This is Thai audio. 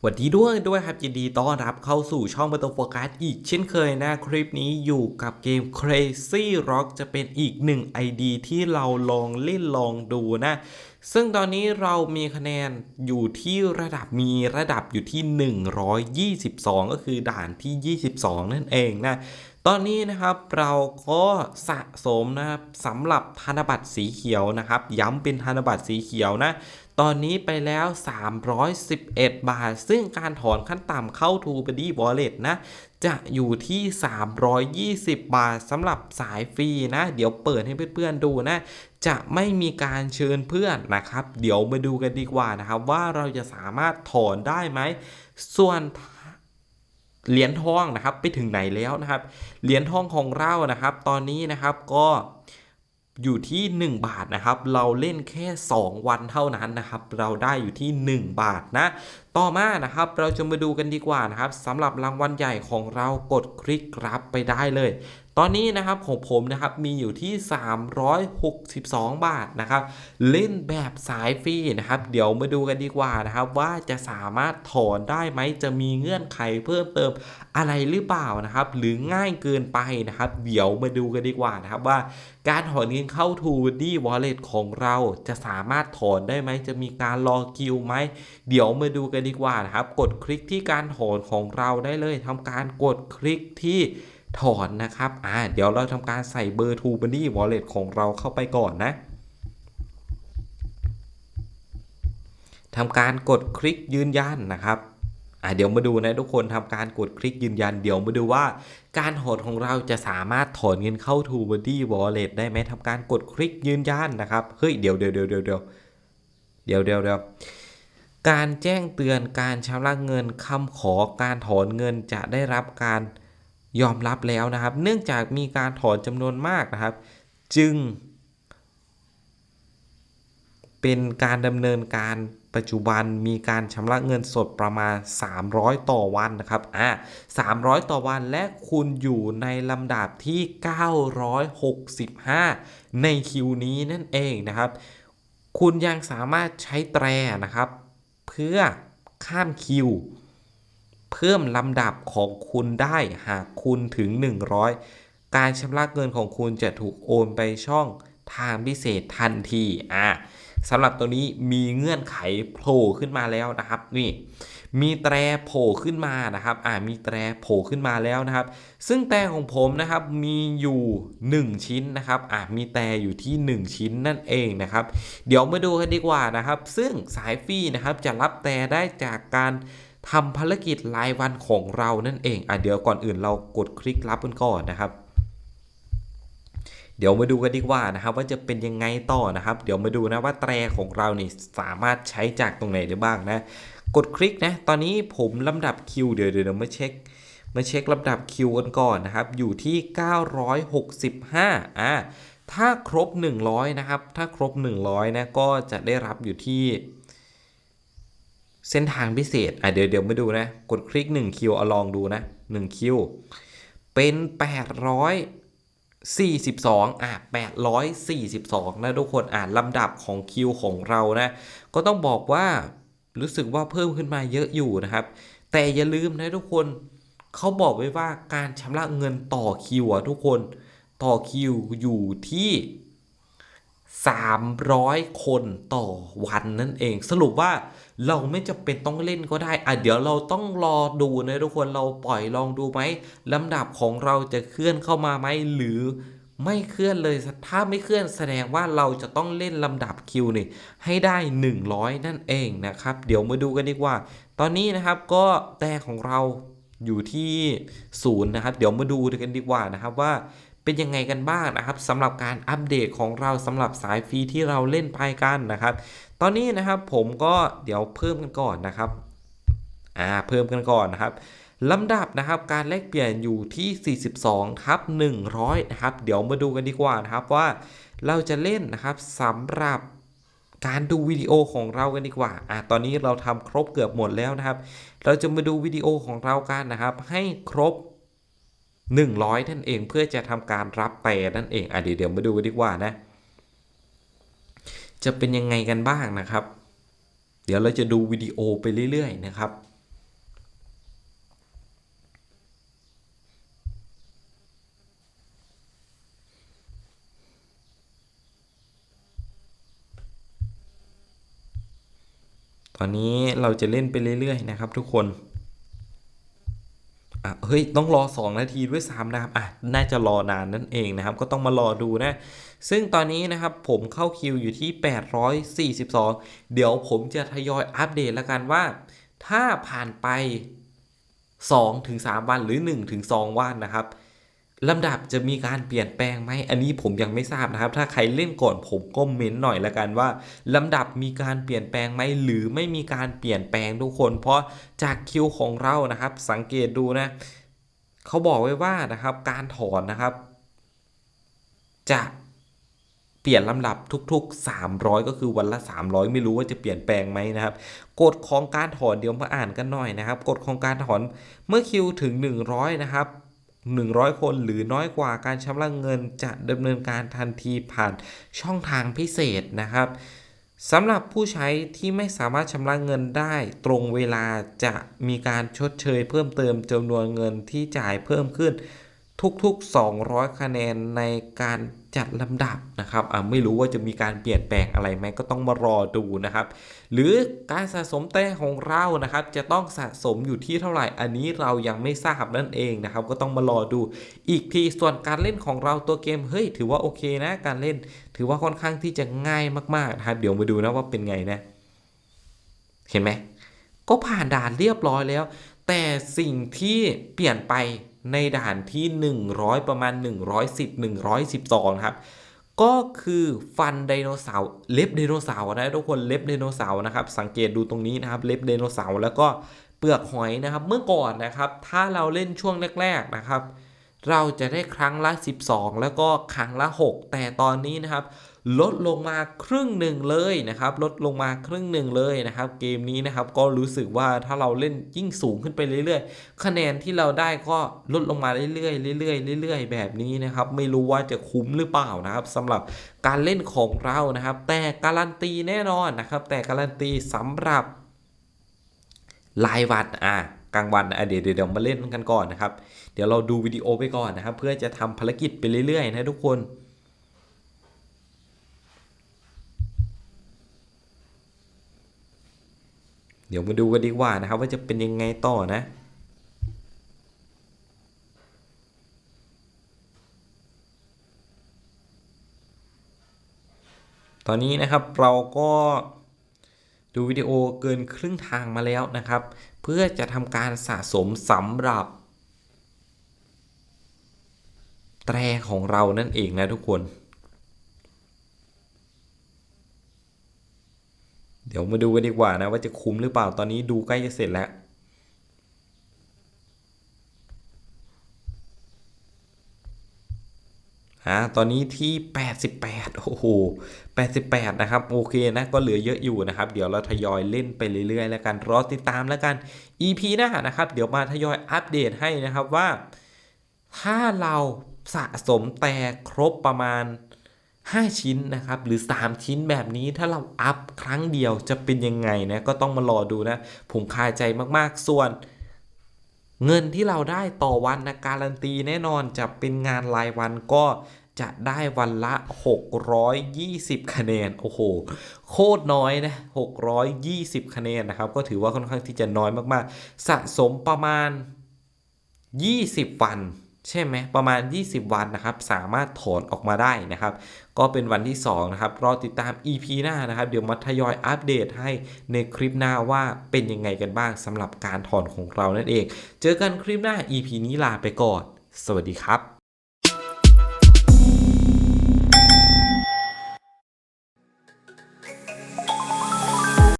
สวัสดีด้วยด้วยครับยินดีต้อนรับเข้าสู่ช่องประตูโฟกัสอีกเช่นเคยนะคลิปนี้อยู่กับเกม Crazy Rock จะเป็นอีกหนึ่ง ID ที่เราลองเล่นลองดูนะ ซึ่งตอนนี้เรามีคะแนนอยู่ที่ระดับมีระดับอยู่ที่ 122 ก็คือด่านที่ 22 นั่นเองนะตอนนี้นะครับเราก็สะสมนะครับสำหรับธนบัตรสีเขียวนะครับ ย้ำเป็นธนบัตรสีเขียวนะ ตอนนี้ไปแล้ว 311 บาท ซึ่งการถอนขั้นต่ำเข้า t ู b o d y Wallet นะ จะอยู่ที่ 320 บาทสำหรับสายฟรีนะ เดี๋ยวเปิดให้เพื่อนๆดูนะ จะไม่มีการเชิญเพื่อนนะครับ เดี๋ยวมาดูกันดีกว่านะครับ ว่าเราจะสามารถถอนได้ไหม ส่วนเหรียญทองนะครับไปถึงไหนแล้วนะครับ เหรียญทองของเรานะครับ ตอนนี้นะครับก็ อยู่ที่ 1 บาทนะครับ เราเล่นแค่ 2 วันเท่านั้นนะครับ เราได้อยู่ที่ 1 บาทนะ ต่อมานะครับ เราจะมาดูกันดีกว่านะครับสำหรับรางวัลใหญ่ของเรากดคลิกรับไปได้เลย ตอนนี้นะครับของผมนะครับมีอยู่ที่ 362 บาทนะครับ เล่นแบบสายฟรีนะครับ เดี๋ยวมาดูกันดีกว่านะครับ ว่าจะสามารถถอนได้ไหมจะมีเงื่อนไขเพิ่มเติมอะไรหรือเปล่านะครับ หรือง่ายเกินไปนะครับ เดี๋ยวมาดูกันดีกว่านะครับว่าการถอนเงินเข้า t ูดี้วอลเล็ตของเราจะสามารถถอนได้ไหม จะมีการรอคิวไหม เดี๋ยวมาดูกันดีกว่านะครับ กดคลิกที่การถอนของเราได้เลยทำการกดคลิกที่ ถอนนะครับอ่าเดี๋ยวเราทำการใส่เบอร์ t ูบันดี้วอลเล็ตของเราเข้าไปก่อนนะทำการกดคลิกยืนยันนะครับอ่าเดี๋ยวมาดูนะทุกคนทำการกดคลิกยืนยัน เดี๋ยวมาดูว่า การถอนของเราจะสามารถถอนเงินเข้า t ูบันดี้วอลเล็ตได้ไหมทำการกดคลิกยืนยันนะครับ เฮ้ยเดี๋ยวเดี๋ยวเดี๋ยวเดี๋ยวเดี๋ยวเดี๋ยวเดี๋ยวเดี๋ยวการแจ้งเตือนการชำระเงินคำขอการถอนเงินจะได้รับการ ยอมรับแล้วนะครับ เนื่องจากมีการถอนจำนวนมากนะครับ จึง เป็นการดำเนินการปัจจุบันมีการชำระเงินสดประมาณ 300 ต่อวันนะครับ อ่า300 ต่อวันและคุณอยู่ในลำดับที่ 965 ในคิวนี้นั่นเองนะครับ คุณยังสามารถใช้แตรนะครับ เพื่อข้ามคิว เพิ่มลำดับของคุณได้หากคุณถึง 100 การชำระเงินของคุณจะถูกโอนไปช่องทางพิเศษทันทีอ่าสำหรับตัวนี้มีเงื่อนไขโผล่ขึ้นมาแล้วนะครับ นี่มีแตรโผล่ขึ้นมานะครับ อ่ามีแตรโผล่ขึ้นมาแล้วนะครับ ซึ่งแตรของผมนะครับมีอยู่ 1 ชิ้นนะครับ อ่ามีแตรอยู่ที่ 1 ชิ้นนั่นเองนะครับ เดี๋ยวมาดูกันดีกว่านะครับ ซึ่งสายฟรีนะครับจะรับแตรได้จากการ ทำภารกิจรายวันของเรานั่นเองอะเดี๋ยวก่อนอื่นเรากดคลิกรับกันก่อนนะครับ เดี๋ยวมาดูกันดีกว่านะครับ ว่าจะเป็นยังไงต่อนะครับ เดี๋ยวมาดูนะว่าแตรของเรานี่สามารถใช้จากตรงไหนได้บ้างนะ กดคลิกนะตอนนี้ผมลำดับคิวเดี๋ยวเดี๋ยวมาเช็คมาเช็คลำดับคิวกันก่อนนะครับ อยู่ที่ 965อ่าถ้าครบ 100 นะครับ ถ้าครบ 100 นะ ก็จะได้รับอยู่ที่ เส้นทางพิเศษอะเดี๋ยวเดี๋ยวมาดูนะ กดคลิก1คิวเอาลองดูนะ1คิวเป็น 842อะ842 นะทุกคนอ่านลำดับของคิวของเรานะ ก็ต้องบอกว่ารู้สึกว่าเพิ่มขึ้นมาเยอะอยู่นะครับ แต่อย่าลืมนะทุกคนเขาบอกไว้ว่าการชำระเงินต่อคิวอะทุกคนต่อคิวอยู่ที่300 คนต่อวันนั่นเอง สรุปว่า เราไม่จำเป็นต้องเล่นก็ได้ อะเดี๋ยวเราต้องรอดูนะทุกคนเราปล่อยลองดูไหมลำดับของเราจะเคลื่อนเข้ามาไหมหรือไม่เคลื่อนเลย ถ้าไม่เคลื่อนแสดงว่าเราจะต้องเล่นลำดับคิวนี่ให้ได้ 100 นั่นเองนะครับ เดี๋ยวมาดูกันดีกว่า ตอนนี้นะครับก็แต่ของเราอยู่ที่ศูนย์นะครับ เดี๋ยวมาดูกันดีกว่านะครับว่า เป็นยังไงกันบ้างนะครับสำหรับการอัปเดตของเราสำหรับสายฟรีที่เราเล่นไปกันนะครับ ตอนนี้นะครับผมก็เดี๋ยวเพิ่มกันก่อนนะครับอ่าเพิ่มกันก่อนนะครับลำดับนะครับการแลกเปลี่ยนอยู่ที่ 42ทับ100 นะครับ เดี๋ยวมาดูกันดีกว่านะครับว่าเราจะเล่นนะครับสำหรับการดูวิดีโอของเรากันดีกว่าอ่าตอนนี้เราทำครบเกือบหมดแล้วนะครับ เราจะมาดูวิดีโอของเรากันนะครับ ให้ครบ 100 นั่นเองเพื่อจะทำการรับแปรนั่นเองอะเดี๋ยวเดี๋ยวมาดูกันดีกว่านะ จะเป็นยังไงกันบ้างนะครับ เดี๋ยวเราจะดูวิดีโอไปเรื่อยๆนะครับตอนนี้เราจะเล่นไปเรื่อยๆนะครับทุกคน อะเฮ้ยต้องรอ 2 นาทีด้วยซ้ำนะครับอะน่าจะรอนานนั่นเองนะครับ ก็ต้องมารอดูนะ ซึ่งตอนนี้นะครับผมเข้าคิวอยู่ที่ 842 เดี๋ยวผมจะทยอยอัปเดตแล้วกันว่า ถ้าผ่านไป 2-3 วันหรือ 1-2 วันนะครับ ลำดับจะมีการเปลี่ยนแปลงไหมอันนี้ผมยังไม่ทราบนะครับ ถ้าใครเล่นก่อนผมก็เม้นหน่อยละกันว่า ลำดับมีการเปลี่ยนแปลงไหมหรือไม่มีการเปลี่ยนแปลงทุกคน เพราะจากคิวของเรานะครับ สังเกตดูนะเขาบอกไว้ว่านะครับ การถอนนะครับ จะเปลี่ยนลำดับทุก ๆ 300 ก็คือวันละ 300 ไม่รู้ว่าจะเปลี่ยนแปลงไหมนะครับ กฎของการถอนเดี๋ยวมาอ่านกันหน่อยนะครับ กฎของการถอนเมื่อคิวถึง 100 นะครับ 100 คนหรือน้อยกว่าการชำระเงินจะดำเนินการทันทีผ่านช่องทางพิเศษนะครับสำหรับผู้ใช้ที่ไม่สามารถชำระเงินได้ตรงเวลาจะมีการชดเชยเพิ่มเติมจำนวนเงินที่จ่ายเพิ่มขึ้น ทุกๆ 200 คะแนนในการจัดลำดับนะครับอ่าไม่รู้ว่าจะมีการเปลี่ยนแปลงอะไรไหมก็ต้องมารอดูนะครับ หรือการสะสมแต้มของเรานะครับ จะต้องสะสมอยู่ที่เท่าไหร่ อันนี้เรายังไม่ทราบนั่นเองนะครับ ก็ต้องมารอดูอีกทีส่วนการเล่นของเราตัวเกมเฮ้ยถือว่าโอเคนะการเล่น ถือว่าค่อนข้างที่จะง่ายมากๆนะครับเดี๋ยวมาดูนะว่าเป็นไงนะ เห็นไหมก็ผ่านด่านเรียบร้อยแล้ว แต่สิ่งที่เปลี่ยนไป ในด่านที่ 100 ประมาณ 110 112นะครับ ก็คือฟันไดโนเสาร์เล็บไดโนเสาร์นะทุกคนเล็บไดโนเสาร์นะครับ สังเกตดูตรงนี้นะครับ เล็บไดโนเสาร์แล้วก็เปลือกหอยนะครับ เมื่อก่อนนะครับ ถ้าเราเล่นช่วงแรก ๆนะครับ เราจะได้ครั้งละ 12 แล้วก็ครั้งละ 6 แต่ตอนนี้นะครับ ลดลงมาครึ่งหนึ่งเลยนะครับ ลดลงมาครึ่งหนึ่งเลยนะครับ เกมนี้นะครับก็รู้สึกว่าถ้าเราเล่นยิ่งสูงขึ้นไปเรื่อยๆ คะแนนที่เราได้ก็ลดลงมาเรื่อยๆเรื่อยๆเรื่อยๆ แบบนี้นะครับ ไม่รู้ว่าจะคุ้มหรือเปล่านะครับสำหรับการเล่นของเรานะครับ แต่การันตีแน่นอนนะครับ แต่การันตีสำหรับรายวันอะกลางวันอะเดี๋ยวเดี๋ยวมาเล่นกันก่อนนะครับ เดี๋ยวเราดูวิดีโอไปก่อนนะครับ เพื่อจะทำภารกิจไปเรื่อยๆ นะทุกคน เดี๋ยวมาดูกันดีกว่านะครับว่าจะเป็นยังไงต่อนะตอนนี้นะครับเราก็ดูวิดีโอเกินครึ่งทางมาแล้วนะครับ เพื่อจะทำการสะสมสำหรับ แตรของเรานั่นเองนะทุกคน เดี๋ยวมาดูกันดีกว่านะว่าจะคุ้มหรือเปล่าตอนนี้ดูใกล้จะเสร็จแล้วอ่าตอนนี้ที่ 88 โอ้โห 88 นะครับ โอเคนะ ก็เหลือเยอะอยู่นะครับ เดี๋ยวเราทยอยเล่นไปเรื่อยๆ แล้วกัน รอติดตามแล้วกัน EP หน้านะครับ เดี๋ยวมาทยอยอัปเดตให้นะครับว่า ถ้าเราสะสมแต่ครบประมาณ 5 ชิ้นนะครับ หรือ 3 ชิ้นแบบนี้ถ้าเราอัพครั้งเดียวจะเป็นยังไงนะ ก็ต้องมารอดูนะ ผมคาใจมากๆ ส่วนเงินที่เราได้ต่อวันนะการันตีแน่นอนจะเป็นงานรายวันก็จะได้วันละ 620 คะแนน โอ้โห โคตรน้อยนะ 620 คะแนนนะครับ ก็ถือว่าค่อนข้างที่จะน้อยมาก ๆ สะสมประมาณ 20 วัน ใช่ไหมประมาณ 20 วันนะครับ สามารถถอนออกมาได้นะครับ ก็เป็นวันที่ 2 นะครับ รอติดตาม EP หน้านะครับ เดี๋ยวมาทยอยอัปเดตให้ในคลิปหน้าว่าเป็นยังไงกันบ้างสำหรับการถอนของเรานั่นเอง เจอกันคลิปหน้า EP นี้ลาไปก่อน สวัสดีครับ